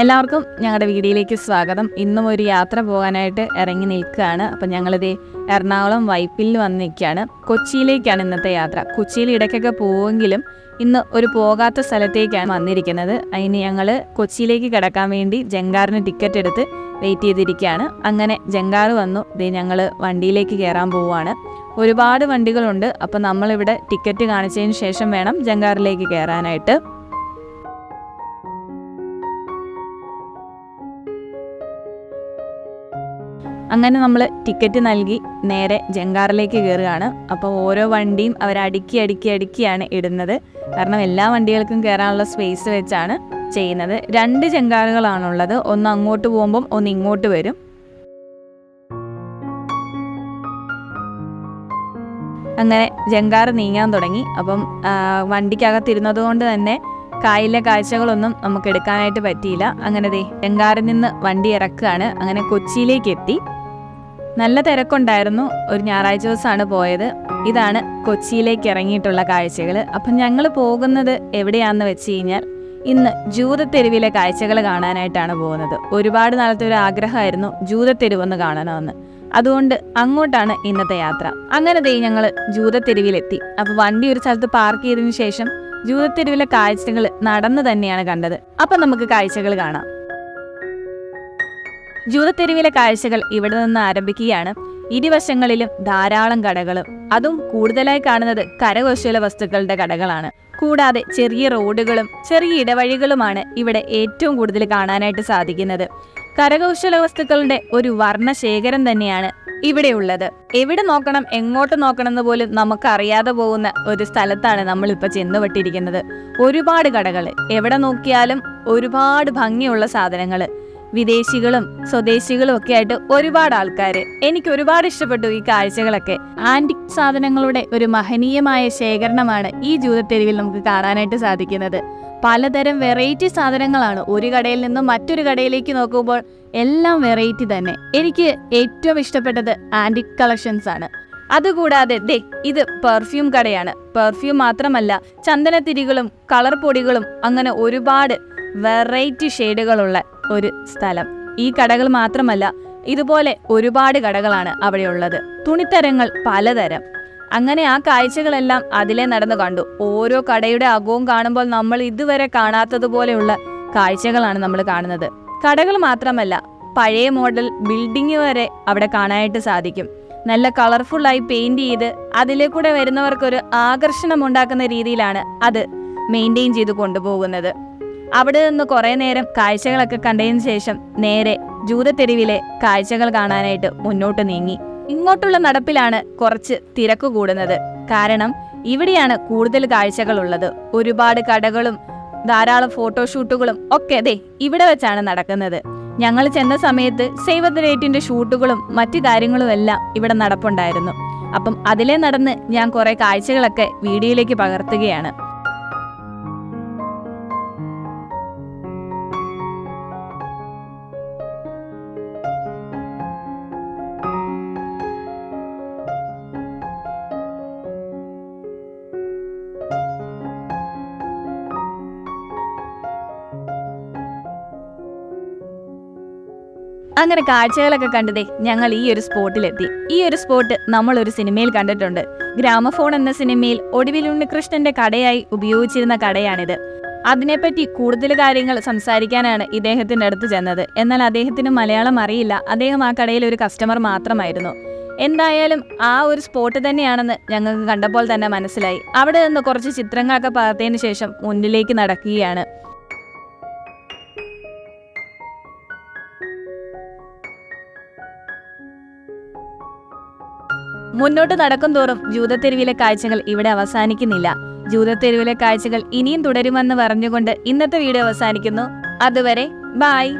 എല്ലാവർക്കും ഞങ്ങളുടെ വീഡിയോയിലേക്ക് സ്വാഗതം. ഇന്നും ഒരു യാത്ര പോകാനായിട്ട് ഇറങ്ങി നിൽക്കുകയാണ്. അപ്പം ഞങ്ങളിത് എറണാകുളം വൈപ്പിൽ വന്ന് നിൽക്കുകയാണ്. കൊച്ചിയിലേക്കാണ് ഇന്നത്തെ യാത്ര. കൊച്ചിയിൽ ഇടയ്ക്കൊക്കെ പോവെങ്കിലും ഇന്ന് ഒരു പോകാത്ത സ്ഥലത്തേക്കാണ് വന്നിരിക്കുന്നത്. അതിന് ഞങ്ങൾ കൊച്ചിയിലേക്ക് കിടക്കാൻ വേണ്ടി ജങ്കാറിന് ടിക്കറ്റ് എടുത്ത് വെയിറ്റ് ചെയ്തിരിക്കുകയാണ്. അങ്ങനെ ജങ്കാർ വന്നു. ഇത് ഞങ്ങൾ വണ്ടിയിലേക്ക് കയറാൻ പോവുകയാണ്. ഒരുപാട് വണ്ടികളുണ്ട്. അപ്പം നമ്മളിവിടെ ടിക്കറ്റ് കാണിച്ചതിന് ശേഷം വേണം ജങ്കാറിലേക്ക് കയറാനായിട്ട്. അങ്ങനെ നമ്മൾ ടിക്കറ്റ് നൽകി നേരെ ജങ്കാറിലേക്ക് കയറുകയാണ് അപ്പോൾ ഓരോ വണ്ടിയും അവർ അടുക്കി അടുക്കി അടുക്കിയാണ് ഇടുന്നത്. കാരണം എല്ലാ വണ്ടികൾക്കും കയറാനുള്ള സ്പേസ് വെച്ചാണ് ചെയ്യുന്നത്. രണ്ട് ജങ്കാറുകളാണുള്ളത്. ഒന്ന് അങ്ങോട്ട് പോകുമ്പം ഒന്ന് ഇങ്ങോട്ട് വരും. അങ്ങനെ ജങ്കാർ നീങ്ങാൻ തുടങ്ങി. അപ്പം വണ്ടിക്കകത്തിരുന്നത് കൊണ്ട് തന്നെ കായലിലെ കാഴ്ചകളൊന്നും നമുക്ക് എടുക്കാനായിട്ട് പറ്റിയില്ല. അങ്ങനെ ദേ ജങ്കാറിൽ നിന്ന് വണ്ടി ഇറക്കുകയാണ്. അങ്ങനെ കൊച്ചിയിലേക്ക് എത്തി. നല്ല തിരക്കുണ്ടായിരുന്നു. ഒരു ഞായറാഴ്ച ദിവസമാണ് പോയത്. ഇതാണ് കൊച്ചിയിലേക്ക് ഇറങ്ങിയിട്ടുള്ള കാഴ്ചകൾ. അപ്പം ഞങ്ങൾ പോകുന്നത് എവിടെയാണെന്ന് വെച്ച് കഴിഞ്ഞാൽ ഇന്ന് ജൂതത്തെരുവിലെ കാഴ്ചകൾ കാണാനായിട്ടാണ് പോകുന്നത്. ഒരുപാട് നാളത്തെ ഒരു ആഗ്രഹമായിരുന്നു ജൂതത്തെരുവെന്ന് കാണണമെന്ന്. അതുകൊണ്ട് അങ്ങോട്ടാണ് ഇന്നത്തെ യാത്ര. അങ്ങനെ തേ ഞങ്ങൾ ജൂതത്തെരുവിലെത്തി. അപ്പോൾ വണ്ടി ഒരു സ്ഥലത്ത് പാർക്ക് ചെയ്തതിനു ശേഷം ജൂതത്തെരുവിലെ കാഴ്ചകൾ നടന്നു തന്നെയാണ് കണ്ടത്. അപ്പം നമുക്ക് കാഴ്ചകൾ കാണാം. ജൂതത്തെരുവിലെ കാഴ്ചകൾ ഇവിടെ നിന്ന് ആരംഭിക്കുകയാണ്. ഇരുവശങ്ങളിലും ധാരാളം കടകളും. അതും കൂടുതലായി കാണുന്നത് കരകൗശല വസ്തുക്കളുടെ കടകളാണ്. കൂടാതെ ചെറിയ റോഡുകളും ചെറിയ ഇടവഴികളുമാണ് ഇവിടെ ഏറ്റവും കൂടുതൽ കാണാനായിട്ട് സാധിക്കുന്നത്. കരകൗശല വസ്തുക്കളുടെ ഒരു വർണ ശേഖരം തന്നെയാണ് ഇവിടെ ഉള്ളത്. എവിടെ നോക്കണം എങ്ങോട്ട് നോക്കണം എന്ന് പോലും നമുക്കറിയാതെ പോകുന്ന ഒരു സ്ഥലത്താണ് നമ്മളിപ്പോൾ ചെന്നുപെട്ടിരിക്കുന്നത്. ഒരുപാട് കടകൾ എവിടെ നോക്കിയാലും ഒരുപാട് ഭംഗിയുള്ള സാധനങ്ങൾ വിദേശികളും സ്വദേശികളും ഒക്കെ ആയിട്ട് ഒരുപാട് ആൾക്കാർ എനിക്ക് ഒരുപാട് ഇഷ്ടപ്പെട്ടു ഈ കാഴ്ചകളൊക്കെ. ആന്റിക് സാധനങ്ങളുടെ ഒരു മഹനീയമായ ശേഖരണമാണ് ഈ ജൂതത്തെരുവിൽ നമുക്ക് കാണാനായിട്ട് സാധിക്കുന്നത്. പലതരം വെറൈറ്റി സാധനങ്ങളാണ് ഒരു കടയിൽ നിന്നും മറ്റൊരു കടയിലേക്ക് നോക്കുമ്പോൾ എല്ലാം വെറൈറ്റി തന്നെ. എനിക്ക് ഏറ്റവും ഇഷ്ടപ്പെട്ടത് ആന്റിക് കളക്ഷൻസ് ആണ്. അതുകൂടാതെ ദേ ഇത് പെർഫ്യൂം കടയാണ്. പെർഫ്യൂം മാത്രമല്ല ചന്ദനത്തിരികളും കളർ പൊടികളും അങ്ങനെ ഒരുപാട് വെറൈറ്റി ഷെയ്ഡുകളുള്ള ഒരു സ്ഥലം. ഈ കടകൾ മാത്രമല്ല ഇതുപോലെ ഒരുപാട് കടകളാണ് അവിടെയുള്ളത്. തുണിത്തരങ്ങൾ പലതരം. അങ്ങനെ ആ കാഴ്ചകളെല്ലാം അതിലെ നടന്നു കണ്ടു. ഓരോ കടയുടെ അകവും കാണുമ്പോൾ നമ്മൾ ഇതുവരെ കാണാത്തതുപോലെയുള്ള കാഴ്ചകളാണ് നമ്മൾ കാണുന്നത്. കടകൾ മാത്രമല്ല പഴയ മോഡൽ ബിൽഡിംഗ് വരെ അവിടെ കാണാനായിട്ട് സാധിക്കും. നല്ല കളർഫുള്ളായി പെയിന്റ് ചെയ്ത് അതിലെ കൂടെ വരുന്നവർക്കൊരു ആകർഷണം ഉണ്ടാക്കുന്ന രീതിയിലാണ് അത് മെയിന്റെയിൻ ചെയ്ത് കൊണ്ടുപോകുന്നത്. അവിടെ നിന്ന് കുറേ നേരം കാഴ്ചകളൊക്കെ കണ്ടതിന് ശേഷം നേരെ ജൂതത്തെരുവിലെ കാഴ്ചകൾ കാണാനായിട്ട് മുന്നോട്ട് നീങ്ങി. ഇങ്ങോട്ടുള്ള നടപ്പിലാണ് കുറച്ച് തിരക്ക് കൂടുന്നത്. കാരണം ഇവിടെയാണ് കൂടുതൽ കാഴ്ചകൾ ഉള്ളത് ഒരുപാട് കടകളും ധാരാളം ഫോട്ടോഷൂട്ടുകളും ഒക്കെ അതെ ഇവിടെ വെച്ചാണ് നടക്കുന്നത്. ഞങ്ങൾ ചെന്ന സമയത്ത് സേവ് ദ ഡേറ്റിന്റെ ഷൂട്ടുകളും മറ്റു കാര്യങ്ങളും എല്ലാം ഇവിടെ നടപ്പുണ്ടായിരുന്നു. അപ്പം അതിലെ നടന്ന് ഞാൻ കുറെ കാഴ്ചകളൊക്കെ വീഡിയോയിലേക്ക് പകർത്തുകയാണ്. അങ്ങനെ കാഴ്ചകളൊക്കെ കണ്ടതേ ഞങ്ങൾ ഈ ഒരു സ്പോട്ടിലെത്തി. ഈ ഒരു സ്പോട്ട് നമ്മൾ ഒരു സിനിമയിൽ കണ്ടിട്ടുണ്ട്. ഗ്രാമഫോൺ എന്ന സിനിമയിൽ ഒടുവിൽ ഉണ്ണികൃഷ്ണന്റെ കടയായി ഉപയോഗിച്ചിരുന്ന കടയാണിത്. അതിനെപ്പറ്റി കൂടുതൽ കാര്യങ്ങൾ സംസാരിക്കാനാണ് ഇദ്ദേഹത്തിന്റെ അടുത്ത് ചെന്നത്. എന്നാൽ അദ്ദേഹത്തിന് മലയാളം അറിയില്ല. അദ്ദേഹം ആ കടയിൽ ഒരു കസ്റ്റമർ മാത്രമായിരുന്നു. എന്തായാലും ആ ഒരു സ്പോട്ട് തന്നെയാണെന്ന് ഞങ്ങൾക്ക് കണ്ടപ്പോൾ തന്നെ മനസ്സിലായി. അവിടെ നിന്ന് കുറച്ച് ചിത്രങ്ങളൊക്കെ പകർത്തിയതിനു ശേഷം മുന്നിലേക്ക് നടക്കുകയാണ്. മുന്നോട്ട് നടക്കും തോറും ജൂതത്തെരുവിലെ കാഴ്ചകൾ ഇവിടെ അവസാനിക്കുന്നില്ല ജൂതത്തെരുവിലെ കാഴ്ചകൾ ഇനിയും തുടരുമെന്ന് പറഞ്ഞുകൊണ്ട് ഇന്നത്തെ വീഡിയോ അവസാനിക്കുന്നു അതുവരെ ബായ്!